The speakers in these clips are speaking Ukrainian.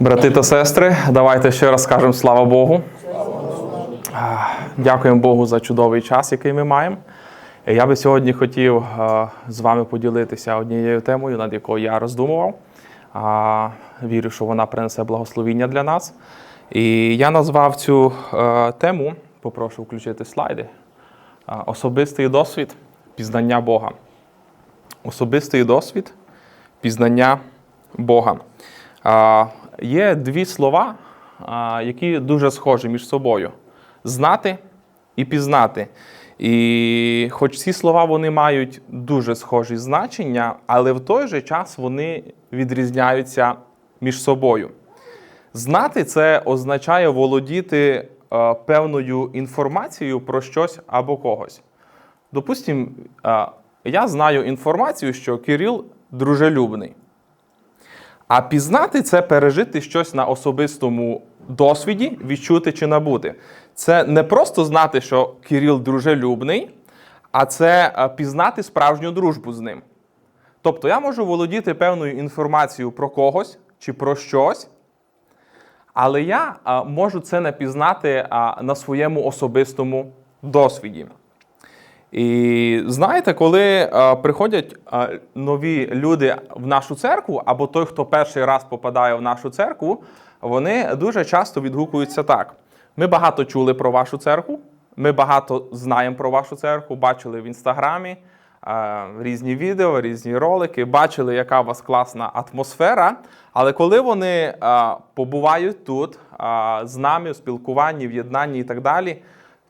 Брати та сестри, давайте ще раз скажемо слава Богу. Дякуємо Богу за чудовий час, який ми маємо. Я би сьогодні хотів з вами поділитися однією темою, над якою я роздумував. Вірю, що вона принесе благословіння для нас. І я назвав цю е, тему, попрошу включити слайди. Особистий досвід пізнання Бога. Особистий досвід пізнання Бога. Є дві слова, які дуже схожі між собою: знати і пізнати. І хоч ці слова вони мають дуже схожі значення, але в той же час вони відрізняються між собою. Знати це означає володіти е, певною інформацією про щось або когось. Допустимо, е, я знаю інформацію, що Кирил дружелюбний. А пізнати це пережити щось на особистому досвіді, відчути чи набути. Це не просто знати, що Кирил дружелюбний, а це е, пізнати справжню дружбу з ним. Тобто я можу володіти певною інформацією про когось чи про щось, але я можу це не пізнати на своєму особистому досвіді. І знаєте, коли е, приходять е, нові люди в нашу церкву, або той, хто перший раз попадає в нашу церкву, вони дуже часто відгукуються так: ми багато чули про вашу церкву, ми багато знаємо про вашу церкву, бачили в інстаграмі е, різні відео, різні ролики, бачили, яка у вас класна атмосфера. Але коли вони е, побувають тут е, з нами у спілкуванні, в єднанні і так далі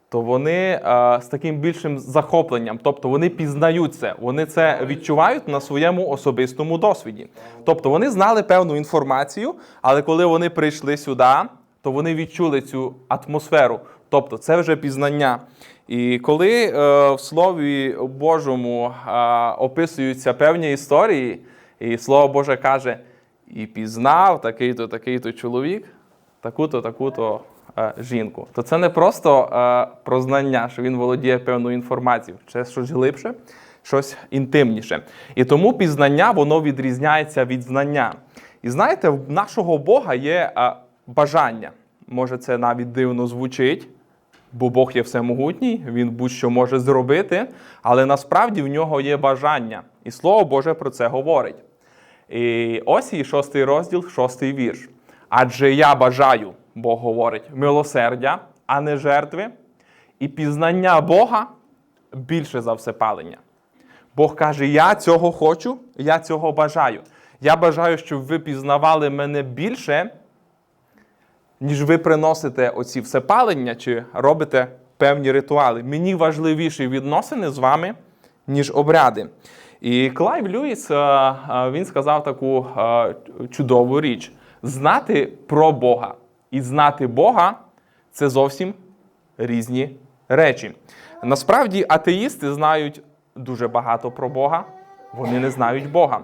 то вони е, з таким більшим захопленням, тобто вони пізнають це, вони це відчувають на своєму особистому досвіді. Тобто вони знали певну інформацію, але коли вони прийшли сюди, то вони відчули цю атмосферу. Тобто це вже пізнання. І коли е, в Слові Божому е, описуються певні історії, і Слово Боже каже: і пізнав такий-то, такий-то чоловік, таку-то, таку-то жінку, то це не просто е, про знання, що він володіє певною інформацією, це щось глибше, щось інтимніше. І тому пізнання воно відрізняється від знання. І знаєте, в нашого Бога є е, бажання. Може, це навіть дивно звучить, бо Бог є всемогутній, він будь-що може зробити, але насправді в нього є бажання. І Слово Боже про це говорить. І ось і шостий розділ, шостий вірш. Адже я бажаю, Бог говорить, милосердя, а не жертви, і пізнання Бога більше за все палення. Бог каже: Я цього хочу, я цього бажаю. Я бажаю, щоб ви пізнавали мене більше, ніж ви приносите оці всепалення чи робите певні ритуали. Мені важливіші відносини з вами, ніж обряди. І Клайв Льюіс е, е, він сказав таку е, чудову річ: знати про Бога і знати Бога це зовсім різні речі. Насправді, атеїсти знають дуже багато про Бога, вони не знають Бога.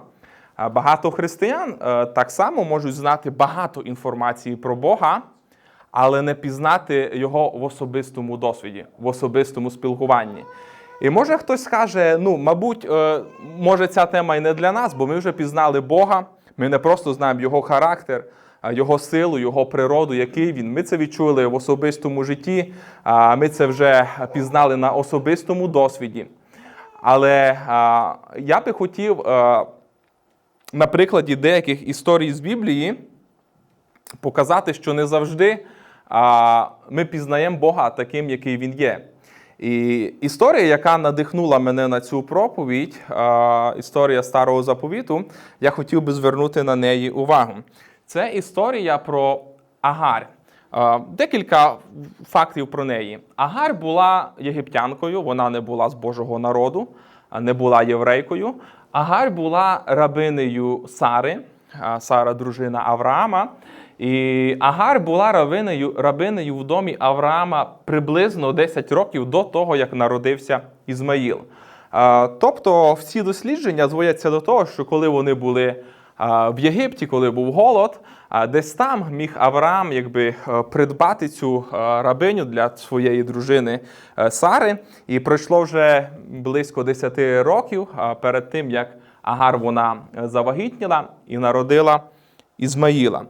Багато християн е, так само можуть знати багато інформації про Бога, але не пізнати його в особистому досвіді, в особистому спілкуванні. І може хтось скаже: ну, мабуть, е, може ця тема і не для нас, бо ми вже пізнали Бога, ми не просто знаємо його характер, його силу, його природу, який він. Ми це відчули в особистому житті, ми це вже пізнали на особистому досвіді. Але я би хотів на прикладі деяких історій з Біблії показати, що не завжди ми пізнаємо Бога таким, який він є. І історія, яка надихнула мене на цю проповідь, історія старого заповіту, я хотів би звернути на неї увагу. Це історія про Агарь. А, Декілька фактів про неї. Агарь була єгиптянкою, вона не була з Божого народу, не була єврейкою. Агарь була рабинею Сари, Сара дружина Авраама. І Агар була рабинею, рабинею в домі Авраама приблизно 10 років до того, як народився Ізмаїл. Тобто всі дослідження зводяться до того, що коли вони були в Єгипті, коли був голод, десь там міг Авраам якби е, придбати цю е, рабиню для своєї дружини е, Сари. І пройшло вже близько 10 років перед тим, як Агар вона завагітніла і народила Ізмаїла.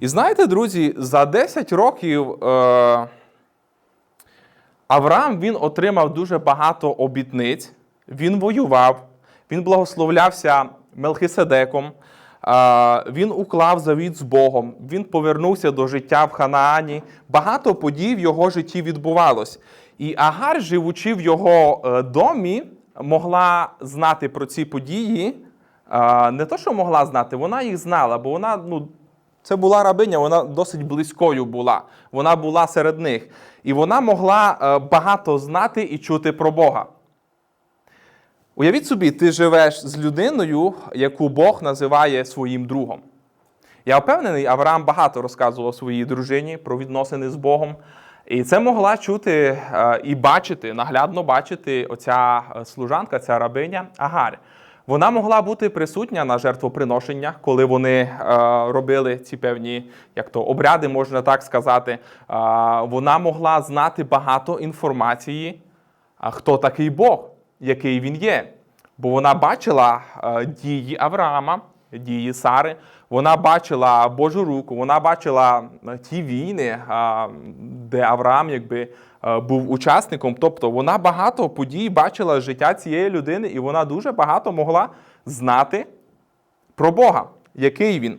І знаєте, друзі, за 10 років Авраам він отримав дуже багато обітниць, він воював, він благословлявся Мелхиседеком, він уклав завіт з Богом, він повернувся до життя в Ханаані. Багато подій в його житті відбувалось. І Агар, живучи в його е, домі, могла знати про ці події. Не то, що могла знати, вона їх знала, бо вона ну, це була рабиня, вона досить близькою була. Вона була серед них. І вона могла е, багато знати і чути про Бога. Уявіть собі, ти живеш з людиною, яку Бог називає своїм другом. Я впевнений, Авраам багато розказував своїй дружині про відносини з Богом. І це могла чути е, і бачити, наглядно бачити оця е, служанка, ця рабиня Агарь. Вона могла бути присутня на жертвоприношеннях, коли вони е, робили ці певні як то обряди, можна так сказати. Вона могла знати багато інформації, хто такий Бог, який він є. Бо вона бачила е, дії Авраама, дії Сари, вона бачила Божу руку, вона бачила е, ті війни, е, де Авраам якби був учасником. Тобто вона багато подій бачила життя цієї людини, і вона дуже багато могла знати про Бога, який він.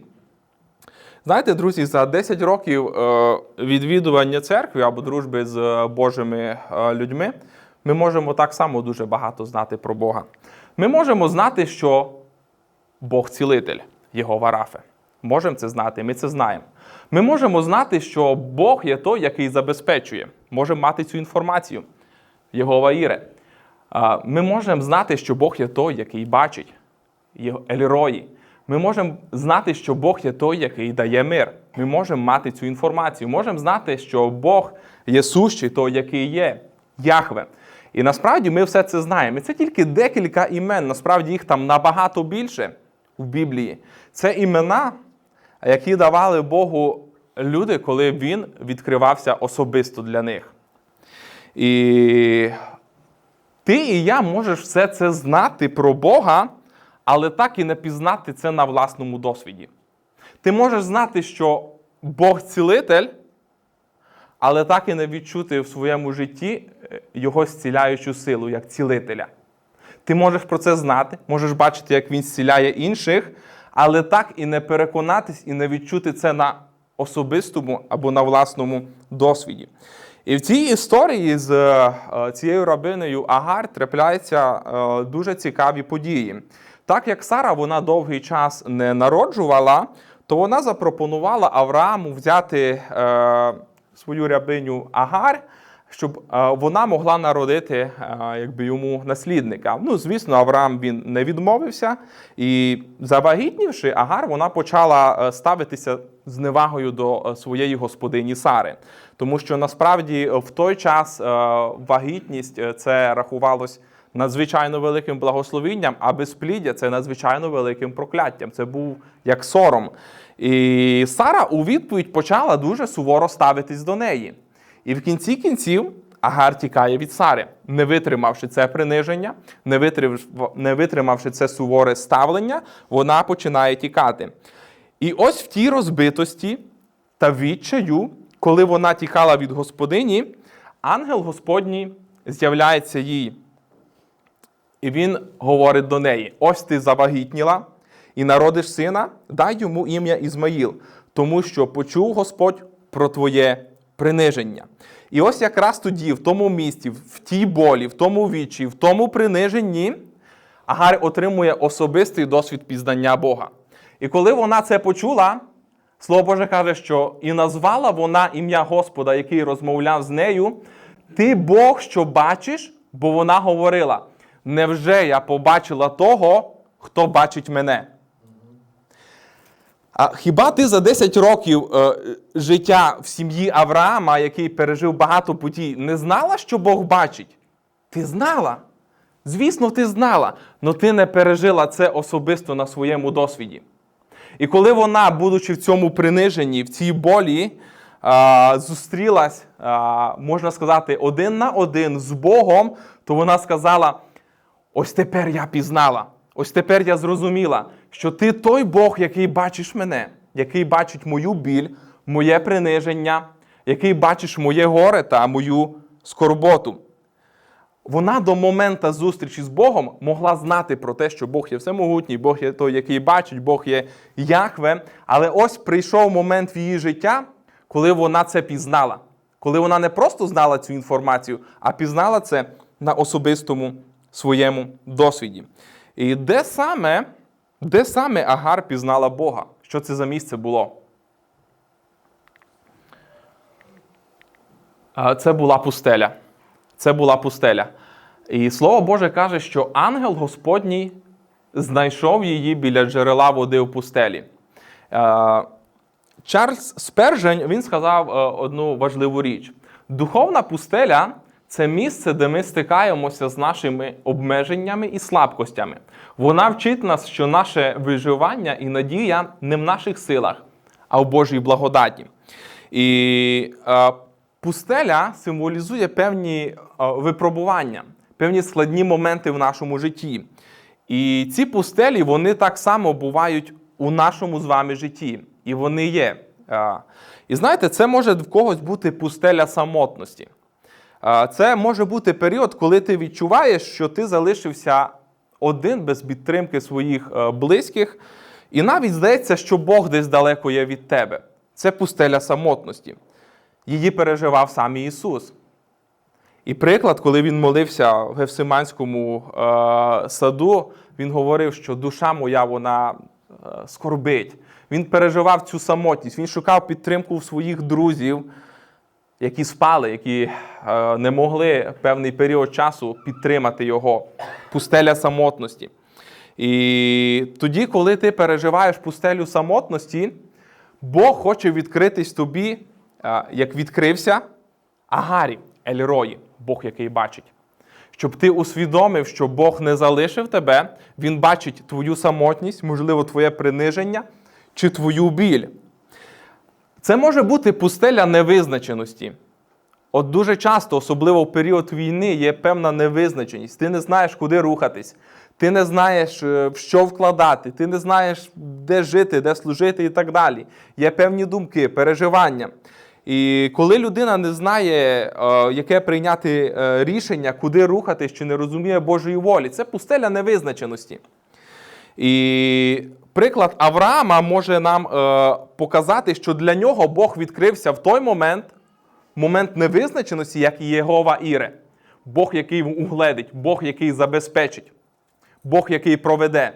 Знаєте, друзі, за 10 років відвідування церкви або дружби з Божими людьми ми можемо так само дуже багато знати про Бога. Ми можемо знати, що Бог цілитель, його варафе. Можемо це знати, ми це знаємо. Ми можемо знати, що Бог є той, який забезпечує. Можемо мати цю інформацію. Єгова Іре. А, Ми можемо знати, що Бог є той, який бачить. Його- Елірої. Ми можемо знати, що Бог є той, який дає мир. Ми можемо мати цю інформацію. Можемо знати, що Бог є сущий, той, який є Яхве. І насправді ми все це знаємо. І це тільки декілька імен. Насправді їх там набагато більше в Біблії. Це імена, які давали Богу люди, коли він відкривався особисто для них. І ти і я можеш все це знати про Бога, але так і не пізнати це на власному досвіді. Ти можеш знати, що Бог цілитель, але так і не відчути в своєму житті його зціляючу силу як цілителя. Ти можеш про це знати, можеш бачити, як він зціляє інших, але так і не переконатись і не відчути це на особистому або на власному досвіді. І в цій історії з е, цією рабиною Агар трапляються е, дуже цікаві події. Так як Сара вона довгий час не народжувала, то вона запропонувала Аврааму взяти е, свою рабиню Агар, щоб е, вона могла народити е, якби йому наслідника. Ну, звісно, Авраам він не відмовився, і завагітнівши Агар, вона почала е, ставитися з невагою до своєї господині Сари. Тому що насправді в той час вагітність це рахувалось надзвичайно великим благословінням, а безпліддя це надзвичайно великим прокляттям. Це був як сором. І Сара у відповідь почала дуже суворо ставитись до неї. І в кінці кінців Агар тікає від Сари, не витримавши це приниження, не витримавши це суворе ставлення, вона починає тікати. І ось в тій розбитості та відчаю, коли вона тікала від господині, ангел Господній з'являється їй. І він говорить до неї: ось ти завагітніла і народиш сина, дай йому ім'я Ізмаїл, тому що почув Господь про твоє приниження. І ось якраз тоді, в тому місці, в тій болі, в тому вічі, в тому приниженні, Агар отримує особистий досвід пізнання Бога. І коли вона це почула, Слово Боже каже, що і назвала вона ім'я Господа, який розмовляв з нею. Ти Бог, що бачиш, бо вона говорила: невже я побачила того, хто бачить мене? А хіба ти за 10 років е, життя в сім'ї Авраама, який пережив багато подій, не знала, що Бог бачить? Ти знала. Звісно, ти знала, але ти не пережила це особисто на своєму досвіді. І коли вона, будучи в цьому приниженні, в цій болі, а, зустрілась, а, можна сказати, один на один з Богом, то вона сказала: ось тепер я пізнала, ось тепер я зрозуміла, що ти той Бог, який бачиш мене. який бачить мою біль, моє приниження, який бачиш моє горе та мою скорботу. Вона до моменту зустрічі з Богом могла знати про те, що Бог є всемогутній, Бог є той, який бачить, Бог є Яхве. Але ось прийшов момент в її життя, коли вона це пізнала. Коли вона не просто знала цю інформацію, а пізнала це на особистому своєму досвіді. І де саме, де саме Агар пізнала Бога? Що це за місце було? Це була пустеля. Це була пустеля. І слово Боже каже, що ангел Господній знайшов її біля джерела води в пустелі. Чарльз Спержень він сказав е, одну важливу річ: духовна пустеля це місце, де ми стикаємося з нашими обмеженнями і слабкостями. Вона вчить нас, що наше виживання і надія не в наших силах, а в Божій благодаті. І е, пустеля символізує певні е, випробування, певні складні моменти в нашому житті. І ці пустелі вони так само бувають у нашому з вами житті. І вони є. Е, І знаєте, це може в когось бути пустеля самотності. Це може бути період, коли ти відчуваєш, що ти залишився один без підтримки своїх е, близьких, і навіть здається, що Бог десь далеко є від тебе. Це пустеля самотності. Її переживав сам Ісус. І приклад, коли він молився в Гефсиманському е, саду, він говорив, що душа моя вона е, скорбить. Він переживав цю самотність, він шукав підтримку у своїх друзів, які спали, які е, не могли певний період часу підтримати його. Пустеля самотності. І тоді, коли ти переживаєш пустелю самотності, Бог хоче відкритись тобі, е, як відкрився Агарі, Ельрої, Бог, який бачить. Щоб ти усвідомив, що Бог не залишив тебе, Він бачить твою самотність, можливо, твоє приниження чи твою біль. Це може бути пустеля невизначеності. От дуже часто, особливо в період війни, є певна невизначеність. Ти не знаєш, куди рухатись, ти не знаєш, е, в що вкладати, ти не знаєш, де жити, де служити і так далі. Є певні думки, переживання. І коли людина не знає, е, яке прийняти е, рішення, куди рухатись, чи не розуміє Божої волі, це пустеля невизначеності. І приклад Авраама може нам е, показати, що для нього Бог відкрився в той момент, момент невизначеності, як Єгова Іре. Бог, який угледить, Бог, який забезпечить, Бог, який проведе.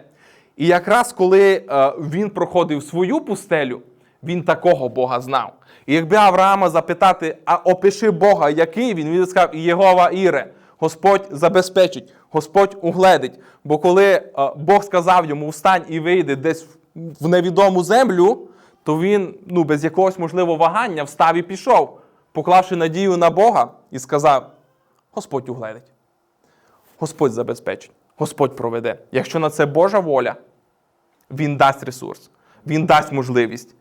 І якраз коли е, він проходив свою пустелю, він такого Бога знав. І якби Авраама запитати, а опиши Бога, який він, він сказав, Єгова Іре, Господь забезпечить, Господь угледить. Бо коли е, Бог сказав йому встань і вийди десь в невідому землю, то він ну, без якогось можливо вагання встав і пішов, поклавши надію на Бога, і сказав: Господь угледить, Господь забезпечить, Господь проведе. Якщо на це Божа воля, Він дасть ресурс, Він дасть можливість,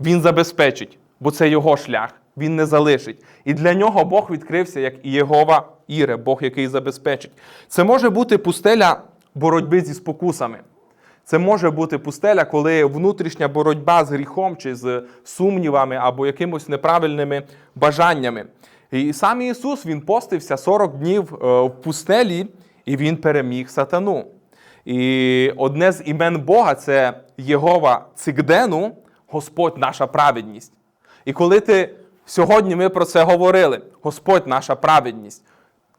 Він забезпечить, бо це його шлях, Він не залишить. І для нього Бог відкрився як Єгова Іре, Бог, який забезпечить. Це може бути пустеля боротьби зі спокусами. Це може бути пустеля, коли внутрішня боротьба з гріхом чи з сумнівами або якимось неправильними бажаннями. І сам Ісус Він постився 40 днів е, в пустелі, і Він переміг сатану. І одне з імен Бога це Єгова Цигдену, Господь наша праведність. І коли ти сьогодні ми про це говорили, Господь наша праведність,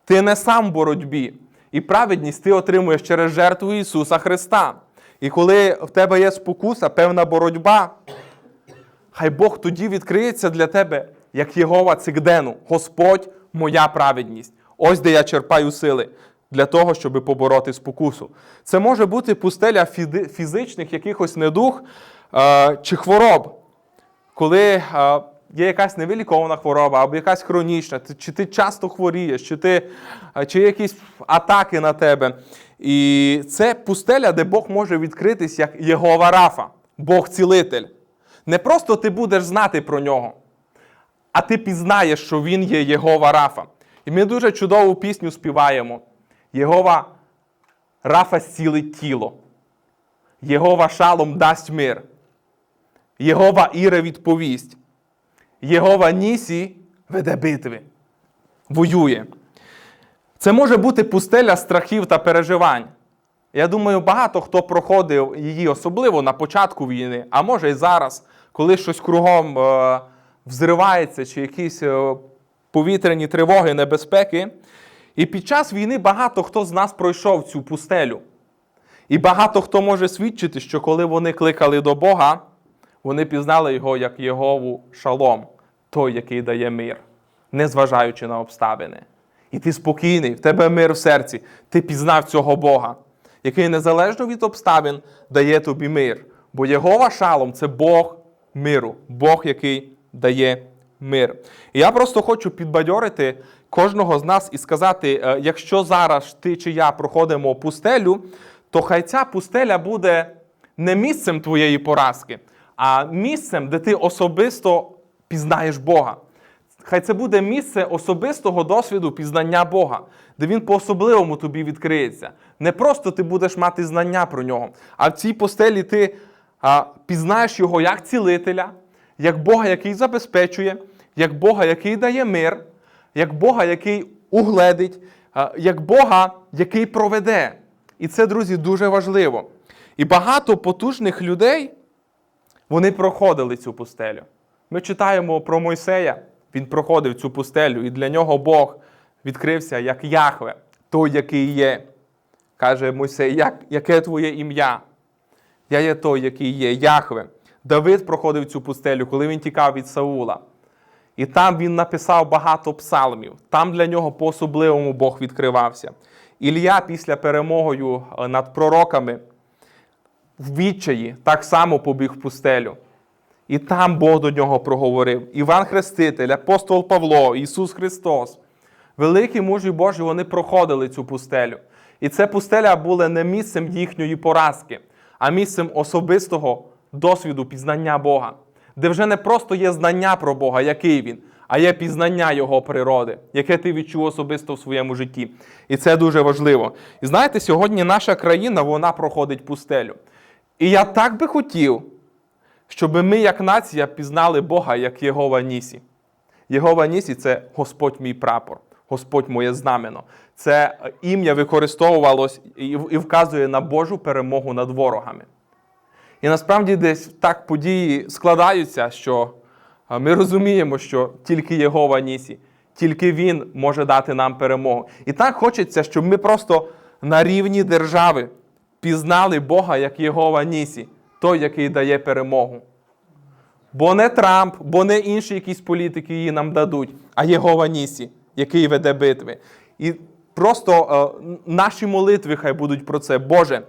ти не сам в боротьбі. І праведність ти отримуєш через жертву Ісуса Христа. І коли в тебе є спокуса, певна боротьба, хай Бог тоді відкриється для тебе, як Єгова Цигдену, Господь моя праведність. Ось де я черпаю сили для того, щоб побороти спокусу. Це може бути пустеля фізичних якихось недуг е, чи хвороб, коли е, є якась невилікована хвороба або якась хронічна, чи ти часто хворієш, чи, ти, е, чи якісь атаки на тебе. І це пустеля, де Бог може відкритись як Єгова Рафа, Бог-цілитель. Не просто ти будеш знати про нього, а ти пізнаєш, що він є Єгова Рафа. І ми дуже чудову пісню співаємо. Єгова Рафа зцілить тіло. Єгова шалом дасть мир. Єгова Іре відповість. Єгова Нісі веде битви, воює. Це може бути пустеля страхів та переживань. Я думаю, багато хто проходив її, особливо на початку війни, а може і зараз, коли щось кругом е, взривається, чи якісь е, повітряні тривоги, небезпеки. І під час війни багато хто з нас пройшов цю пустелю. І багато хто може свідчити, що коли вони кликали до Бога, вони пізнали його як Єгову шалом, той, який дає мир, незважаючи на обставини. І ти спокійний, в тебе мир в серці, ти пізнав цього Бога, який незалежно від обставин дає тобі мир. Бо Єгова шалом це Бог миру, Бог, який дає мир. І я просто хочу підбадьорити кожного з нас і сказати: е, якщо зараз ти чи я проходимо пустелю, то хай ця пустеля буде не місцем твоєї поразки, а місцем, де ти особисто пізнаєш Бога. Хай це буде місце особистого досвіду пізнання Бога, де він по-особливому тобі відкриється. Не просто ти будеш мати знання про нього, а в цій постелі ти а, пізнаєш його як цілителя, як Бога, який забезпечує, як Бога, який дає мир, як Бога, який угледить, як Бога, який проведе. І це, друзі, дуже важливо. І багато потужних людей вони проходили цю пустелю. Ми читаємо про Мойсея, він проходив цю пустелю, і для нього Бог відкрився як Яхве, той, який є. Каже Мойсей, як, яке твоє ім'я? Я є той, який є, Яхве. Давид проходив цю пустелю, коли він тікав від Саула. І там він написав багато псалмів. Там для нього по-особливому Бог відкривався. Ілля після перемогою е, над пророками в відчаї так само побіг в пустелю. І там Бог до нього проговорив. Іван Хреститель, апостол Павло, Ісус Христос. Великі мужі Божі вони проходили цю пустелю. І ця пустеля була не місцем їхньої поразки, а місцем особистого досвіду пізнання Бога, де вже не просто є знання про Бога, який він, а є пізнання Його природи, яке ти відчув особисто в своєму житті. І це дуже важливо. І знаєте, сьогодні наша країна вона проходить пустелю. І я так би хотів, щоб ми, як нація, пізнали Бога як Єгова Нісі. Єгова Нісі це Господь мій прапор, Господь моє знамено. Це ім'я використовувалось і вказує на Божу перемогу над ворогами. І насправді десь так події складаються, що ми розуміємо, що тільки Єгова Нісі, тільки Він може дати нам перемогу. І так хочеться, щоб ми просто на рівні держави пізнали Бога як Єгова Нісі, той, який дає перемогу. Бо не Трамп, бо не інші якісь політики її нам дадуть, а Єгова Нісі, який веде битви. І просто е, наші молитви хай будуть про це. Боже,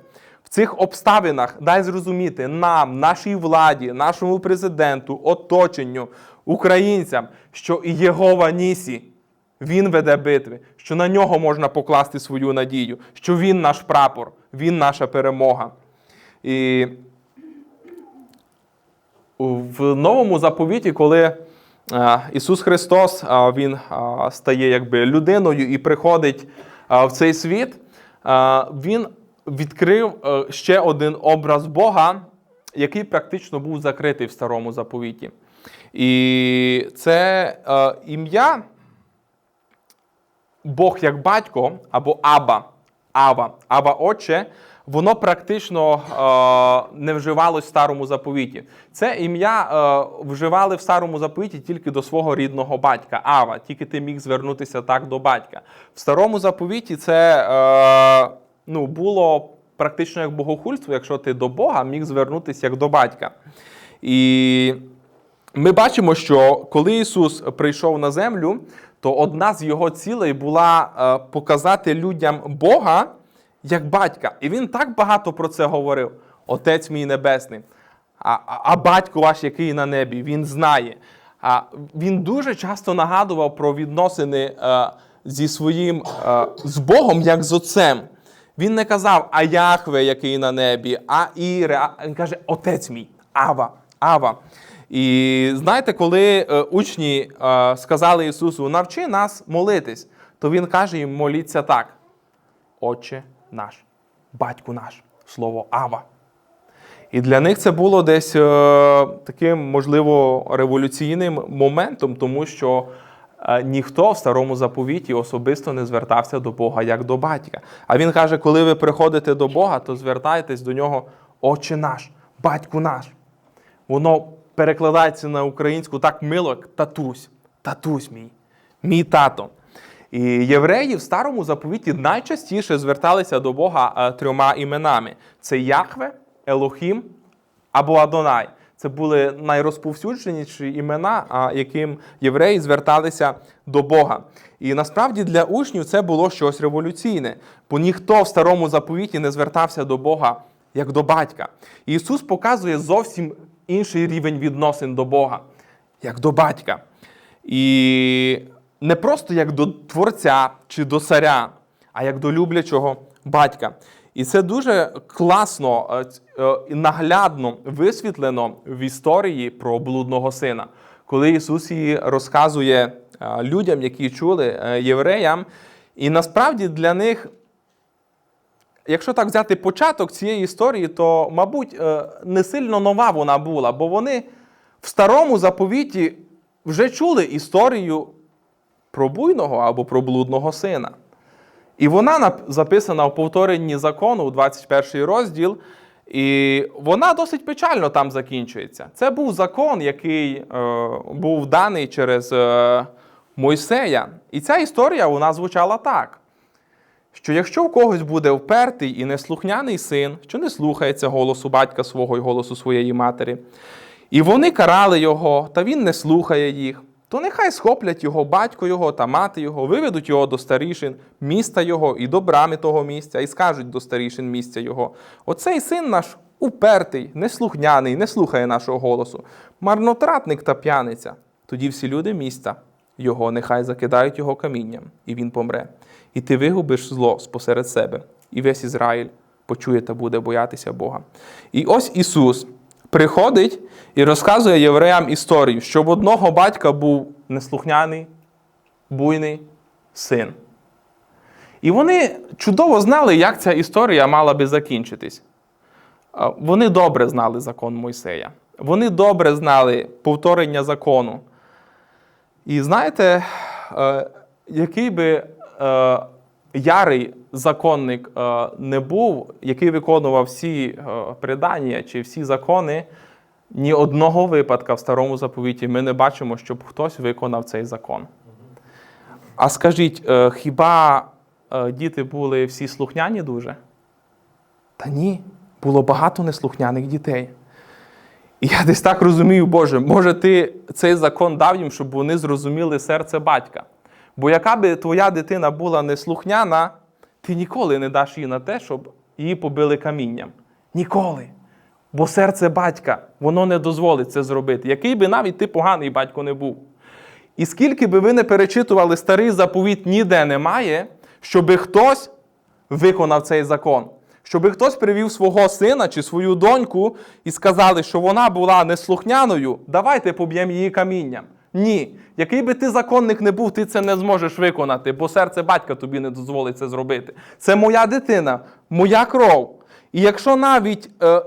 в цих обставинах дай зрозуміти нам, нашій владі, нашому президенту, оточенню, українцям, що Єгова Нісі, він веде битви, що на нього можна покласти свою надію, що він наш прапор, він наша перемога. І в новому заповіті, коли е, Ісус Христос Він стає якби людиною і приходить в цей світ, Він відкрив е, ще один образ Бога, який практично був закритий в старому заповіті. І це е, ім'я Бог як батько або Аба, Ава, Ава Отче, воно практично е, не вживалось в старому заповіті. Це ім'я е, вживали в старому заповіті тільки до свого рідного батька, Ава. Тільки ти міг звернутися так до батька. В старому заповіті це е, ну, було практично як богохульство, якщо ти до Бога міг звернутися як до батька. І ми бачимо, що коли Ісус прийшов на землю, то одна з його цілей була е, показати людям Бога як батька. І він так багато про це говорив: Отець мій Небесний, а, а, батько ваш, який на небі, він знає. А він дуже часто нагадував про відносини е, зі своїм е, з Богом, як з отцем. Він не казав, а Яхве, який на небі, а Іре. Він каже, Отець мій, Ава, Ава. І знаєте, коли е, учні е, сказали Ісусу, навчи нас молитись, то Він каже їм, моліться так. Отче наш, батьку наш, слово Ава. І для них це було десь е, таким, можливо, революційним моментом, тому що ніхто в старому заповіті особисто не звертався до Бога як до батька. А він каже: коли ви приходите до Бога, то звертайтесь до нього, Отче наш, батьку наш. Воно перекладається на українську так мило, як татусь, татусь мій, мій тато. І євреї в старому заповіті найчастіше зверталися до Бога е, трьома іменами: це Яхве, Елохім або Адонай. Це були найрозповсюдженіші імена, яким євреї зверталися до Бога. І насправді для учнів це було щось революційне, бо ніхто в старому заповіті не звертався до Бога як до батька. Ісус показує зовсім інший рівень відносин до Бога, як до батька. І не просто як до творця чи до царя, а як до люблячого батька. І це дуже класно е, е, і наглядно висвітлено в історії про блудного сина, коли Ісус її розказує е, людям, які чули євреям. І насправді для них якщо так взяти початок цієї історії, то, мабуть, е, не сильно нова вона була, бо вони в старому заповіті вже чули історію про буйного або про блудного сина. І вона записана в повторенні закону у 21 розділ, і вона досить печально там закінчується. Це був закон, який е, був даний через е, Мойсея. І ця історія вона звучала так що якщо у когось буде впертий і неслухняний син, що не слухається голосу батька свого і голосу своєї матері, і вони карали його, та він не слухає їх, то нехай схоплять його батько його та мати його, виведуть його до старішин міста його і до брами того місця, і скажуть до старішин місця його: Оцей син наш упертий, неслухняний, не слухає нашого голосу, марнотратник та п'яниця. Тоді всі люди міста його нехай закидають його камінням, і він помре. І ти вигубиш зло спосеред себе, і весь Ізраїль почує та буде боятися Бога. І ось Ісус приходить і розказує євреям історію, що в одного батька був неслухняний, буйний син. І вони чудово знали, як ця історія мала би закінчитись. Вони добре знали закон Мойсея. Вони добре знали повторення закону. І знаєте, е, який би ярий законник е, не був, який виконував всі е, придання чи всі закони, ні одного випадка в старому заповіті ми не бачимо, щоб хтось виконав цей закон. А скажіть, е, хіба е, діти були всі слухняні дуже? Та ні, було багато неслухняних дітей. І я десь так розумію, Боже, може, ти цей закон дав їм, щоб вони зрозуміли серце батька. Бо яка би твоя дитина була неслухняна, ти ніколи не даш їй на те, щоб її побили камінням. Ніколи. Бо серце батька, воно не дозволить це зробити, який би навіть ти поганий батько не був. І скільки би ви не перечитували старий заповіт, ніде немає, щоби хтось виконав цей закон. Щоби хтось привів свого сина чи свою доньку і сказали, що вона була неслухняною, давайте поб'ємо її камінням. Ні. Який би ти законник не був, ти це не зможеш виконати, бо серце батька тобі не дозволить це зробити. Це моя дитина, моя кров. І якщо навіть е,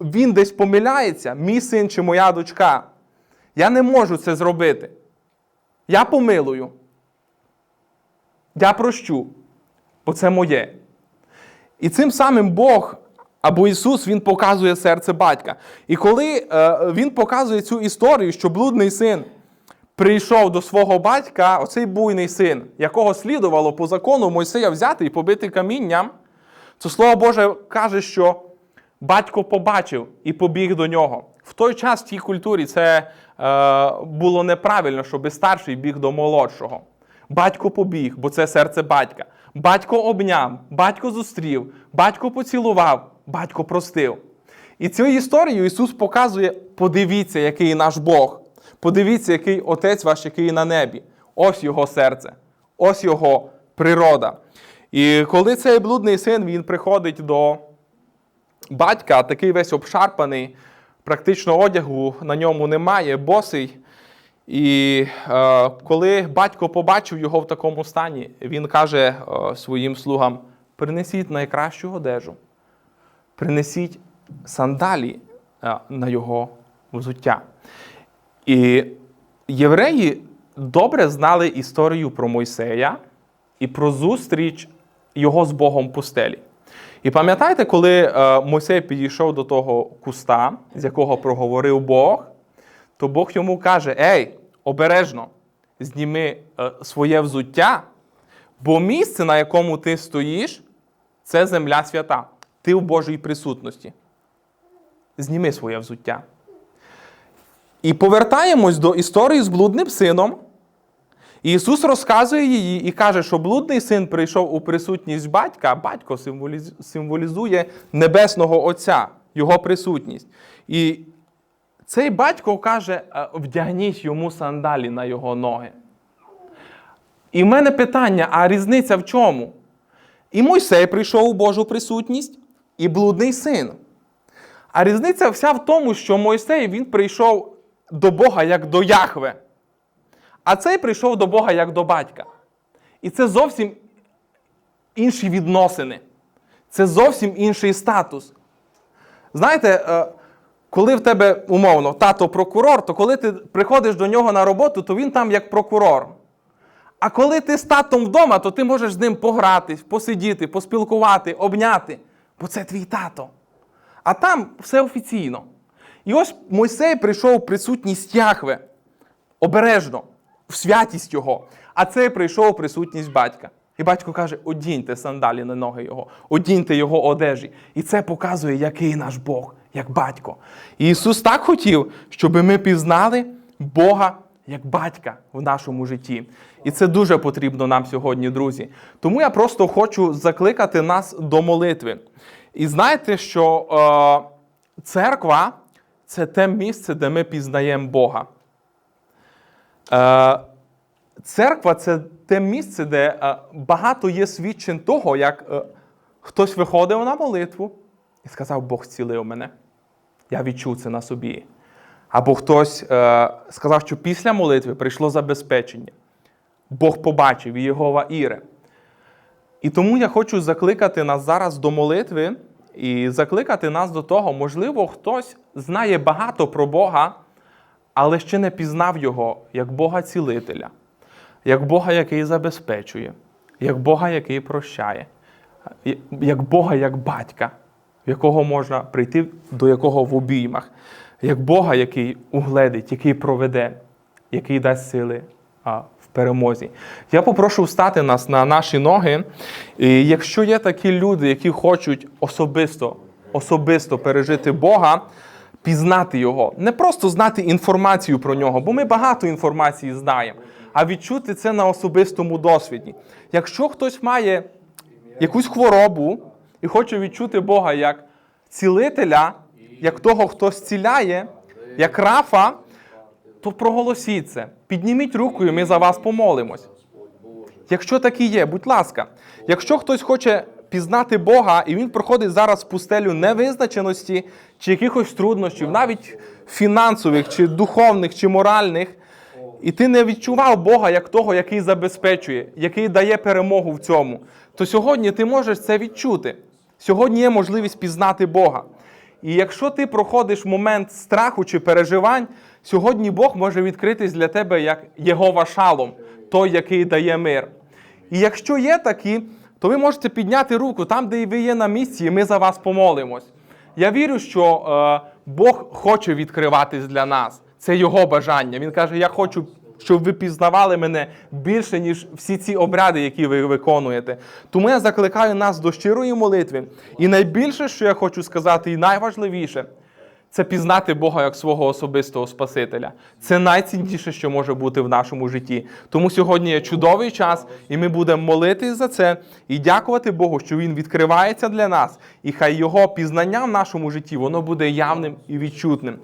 він десь помиляється, мій син чи моя дочка, я не можу це зробити. Я помилую. Я прощу, бо це моє. І цим самим Бог або Ісус Він показує серце батька. І коли е, Він показує цю історію, що блудний син прийшов до свого батька, оцей буйний син, якого слідувало по закону Мойсея взяти і побити камінням, то Слово Боже каже, що батько побачив і побіг до нього. В той час в тій культурі це е, було неправильно, щоб старший біг до молодшого. Батько побіг, бо це серце батька. Батько обняв, батько зустрів, батько поцілував, батько простив. І цю історію Ісус показує: подивіться, який наш Бог. Подивіться, який Отець ваш, який на небі. Ось його серце, ось його природа. І коли цей блудний син він приходить до батька, такий весь обшарпаний, практично одягу на ньому немає, босий. І е, коли батько побачив його в такому стані, він каже е, своїм слугам: принесіть найкращу одежу, принесіть сандалі е, на його взуття. І євреї добре знали історію про Мойсея і про зустріч його з Богом в пустелі. І пам'ятаєте, коли е, Мойсей підійшов до того куста, з якого проговорив Бог, то Бог йому каже: Ей, обережно, зніми е, своє взуття, бо місце, на якому ти стоїш, це земля свята. Ти в Божій присутності. Зніми своє взуття. І повертаємось до історії з блудним сином. І Ісус розказує її і каже, що блудний син прийшов у присутність батька, батько символізує небесного Отця, його присутність. І цей батько каже: «Е, вдягніть йому сандалі на його ноги. І в мене питання: а різниця в чому? І Мойсей прийшов у Божу присутність, і блудний син. А різниця вся в тому, що Мойсей він прийшов до Бога як до Яхве. А цей прийшов до Бога як до батька. І це зовсім інші відносини. Це зовсім інший статус. Знаєте, е, коли в тебе умовно тато прокурор, то коли ти приходиш до нього на роботу, то він там як прокурор. А коли ти з татом вдома, то ти можеш з ним погратись, посидіти, поспілкувати, обняти, бо це твій тато. А там все офіційно. І ось Мойсей прийшов в присутність Яхве обережно, в святість його. А цей прийшов у присутність батька. І батько каже: одіньте сандалі на ноги його, одіньте його одежі. І це показує, який наш Бог, як батько. І Ісус так хотів, щоб ми пізнали Бога як батька в нашому житті. І це дуже потрібно нам сьогодні, друзі. Тому я просто хочу закликати нас до молитви. І знаєте, що е, церква це те місце, де ми пізнаємо Бога. Е, церква це те місце, де е, багато є свідчень того, як е, хтось виходив на молитву і сказав, Бог зцілив мене. Я відчув це на собі. Або хтось сказав, що після молитви прийшло забезпечення. Бог побачив і Єгова Іре. І тому я хочу закликати нас зараз до молитви і закликати нас до того, можливо, хтось знає багато про Бога, але ще не пізнав Його як Бога цілителя, як Бога, який забезпечує, як Бога, який прощає, як Бога як батька, в якого можна прийти, до якого в обіймах, як Бога, який угледить, який проведе, який дасть сили перемозі. Я попрошу встати нас на наші ноги. І якщо є такі люди, які хочуть особисто, особисто пережити Бога, пізнати Його, не просто знати інформацію про нього, бо ми багато інформації знаємо, а відчути це на особистому досвіді. Якщо хтось має якусь хворобу і хоче відчути Бога як цілителя, як того, хто зціляє, як Рафа, то проголосіть це. Підніміть руку, і ми за вас помолимось. Якщо такі є, будь ласка, якщо хтось хоче пізнати Бога, і він проходить зараз в пустелю невизначеності чи якихось труднощів, навіть фінансових, чи духовних, чи моральних, і ти не відчував Бога як того, який забезпечує, який дає перемогу в цьому, то сьогодні ти можеш це відчути. Сьогодні є можливість пізнати Бога. І якщо ти проходиш момент страху чи переживань, сьогодні Бог може відкритись для тебе як Єгова Шалом, той, який дає мир. І якщо є такі, то ви можете підняти руку там, де ви є на місці, і ми за вас помолимось. Я вірю, що е, Бог хоче відкриватись для нас. Це його бажання. Він каже: Я хочу, щоб ви пізнавали мене більше, ніж всі ці обряди, які ви виконуєте. Тому я закликаю нас до щирої молитви. І найбільше, що я хочу сказати, і найважливіше, це пізнати Бога як свого особистого Спасителя. Це найцінніше, що може бути в нашому житті. Тому сьогодні є чудовий час, і ми будемо молитись за це і дякувати Богу, що Він відкривається для нас, і хай його пізнання в нашому житті воно буде явним і відчутним.